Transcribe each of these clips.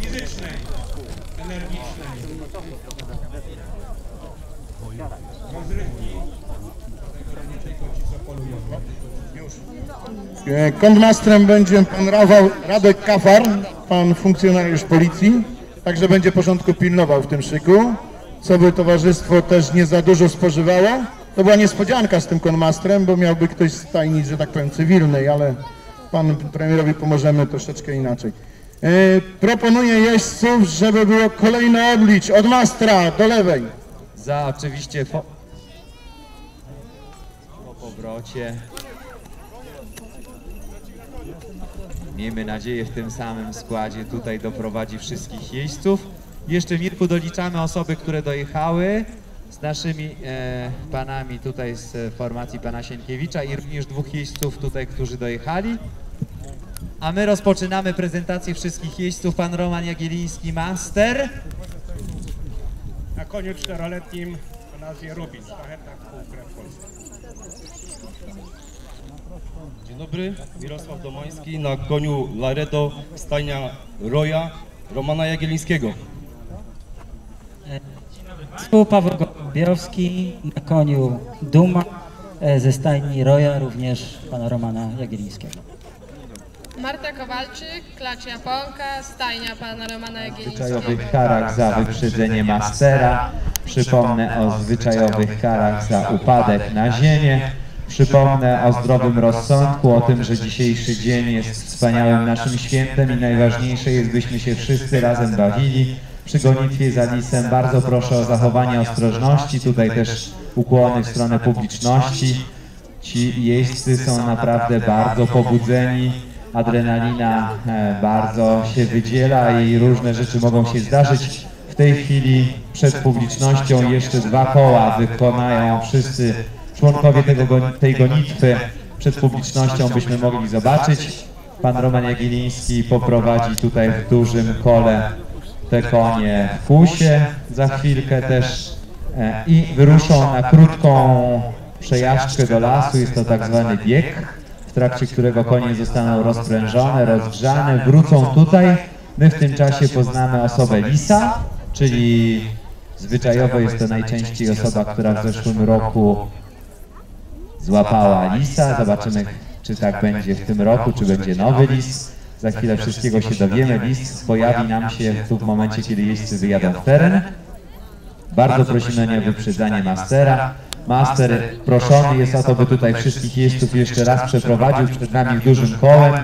fizycznej, energicznej, rozrywki, będzie pan Rafał Radek Kafar, pan funkcjonariusz policji, także będzie porządku pilnował w tym szyku, co by towarzystwo też nie za dużo spożywało. To była niespodzianka z tym konmastrem, bo miałby ktoś z stajni, że tak powiem, cywilnej, ale panu premierowi pomożemy troszeczkę inaczej. E, proponuję jeźdźców, żeby było kolejne odlicz od mastra do lewej. Za oczywiście po, po powrocie. Miejmy nadzieję w tym samym składzie tutaj doprowadzi wszystkich jeźdźców. Jeszcze Mirku doliczamy osoby, które dojechały z naszymi e, panami tutaj z e, formacji pana Sienkiewicza i również dwóch jeźdźców tutaj, którzy dojechali. A my rozpoczynamy prezentację wszystkich jeźdźców. Pan Roman Jagieliński, master. Na koniu czteroletnim o nazwie Rubin, szlachetna półkrew Polska. Dzień dobry, Mirosław Domański na koniu Laredo stajnia Roja Romana Jagielińskiego. Tu Paweł Gołębiowski na koniu Duma e, ze stajni Roja, również pana Romana Jagielińskiego. Marta Kowalczyk, klacz Japonka, stajnia pana Romana Jagielińskiego. zwyczajowych karach za wyprzedzenie mastera. Przypomnę o zwyczajowych karach za upadek na ziemię. Przypomnę o zdrowym rozsądku, o tym, że dzisiejszy dzień jest wspaniałym naszym świętem i najważniejsze jest, byśmy się wszyscy razem bawili. Przy gonitwie za lisem bardzo proszę o zachowanie ostrożności. Tutaj też ukłony w stronę publiczności. Ci jeźdźcy są naprawdę bardzo pobudzeni. Adrenalina e, bardzo się wydziela i różne rzeczy mogą się zdarzyć. W tej chwili przed publicznością jeszcze dwa koła wykonają wszyscy członkowie tego, tej gonitwy. Przed publicznością byśmy mogli zobaczyć. Pan Roman Jagieliński poprowadzi tutaj w dużym kole te konie w kusie za chwilkę też e, i wyruszą na krótką przejażdżkę do lasu. Jest to tak zwany bieg, w trakcie którego konie zostaną rozprężone, rozgrzane, wrócą tutaj. My w tym czasie poznamy osobę lisa, czyli zwyczajowo jest to najczęściej osoba, która w zeszłym roku złapała lisa. Zobaczymy, czy tak będzie w tym roku, czy będzie nowy lis. Za chwilę wszystkiego się dowiemy. Lis pojawi nam się tu w momencie, kiedy jeźdźcy wyjadą w teren. Bardzo prosimy o niewyprzedzanie mastera. Master proszony jest o to, by tutaj wszystkich jeźdźców jeszcze raz przeprowadził przed nami dużym kołem.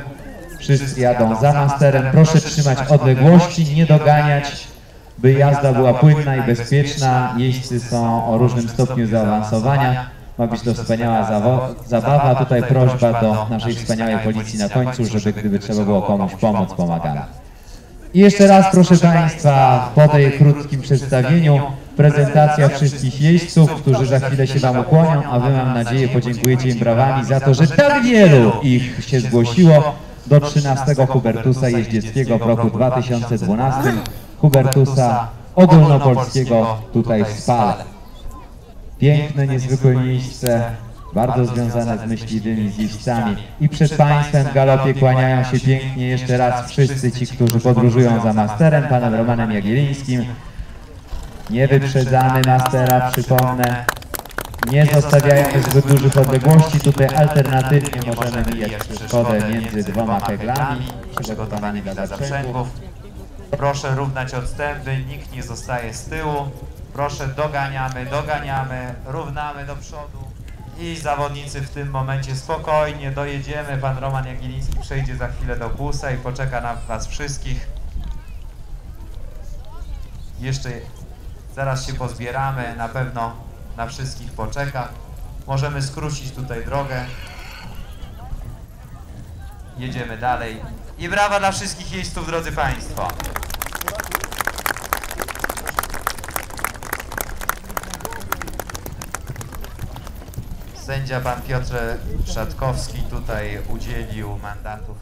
Wszyscy jadą za masterem. Proszę trzymać odległości, nie doganiać, by jazda była płynna i bezpieczna. Jeźdźcy są o różnym stopniu zaawansowania. Ma być to wspaniała zabawa. Tutaj prośba do naszej wspaniałej policji na końcu, żeby gdyby trzeba było komuś pomóc, pomagamy. I jeszcze raz, proszę Państwa, po tej krótkim przedstawieniu prezentacja wszystkich jeźdźców, którzy za chwilę się Wam ukłonią, a Wy mam nadzieję podziękujecie im brawami za to, że tak wielu ich się zgłosiło do 13 Hubertusa Jeździeckiego w roku 2012, Hubertusa ogólnopolskiego tutaj w Spale. Piękne, niezwykłe miejsce, bardzo związane z myśliwymi, z. I przed Państwem w galopie kłaniają się pięknie jeszcze raz wszyscy ci, którzy podróżują za masterem, panem Romanem Jagielińskim. Nie wyprzedzamy mastera, przypomnę. Nie zostawiajmy zbyt dużych odległości. Tutaj alternatywnie możemy mijać przeszkodę między dwoma keglami, przygotowani dla zaprzęgów. Proszę równać odstępy, nikt nie zostaje z tyłu. Proszę doganiamy, doganiamy, równamy do przodu. I zawodnicy w tym momencie spokojnie dojedziemy. Pan Roman Jagieliński przejdzie za chwilę do busa i poczeka na Was wszystkich. Jeszcze zaraz się pozbieramy, na pewno na wszystkich poczeka. Możemy skrócić tutaj drogę. Jedziemy dalej. I brawa dla wszystkich jeźdźców, drodzy Państwo. Sędzia pan Piotr Szatkowski tutaj udzielił mandatów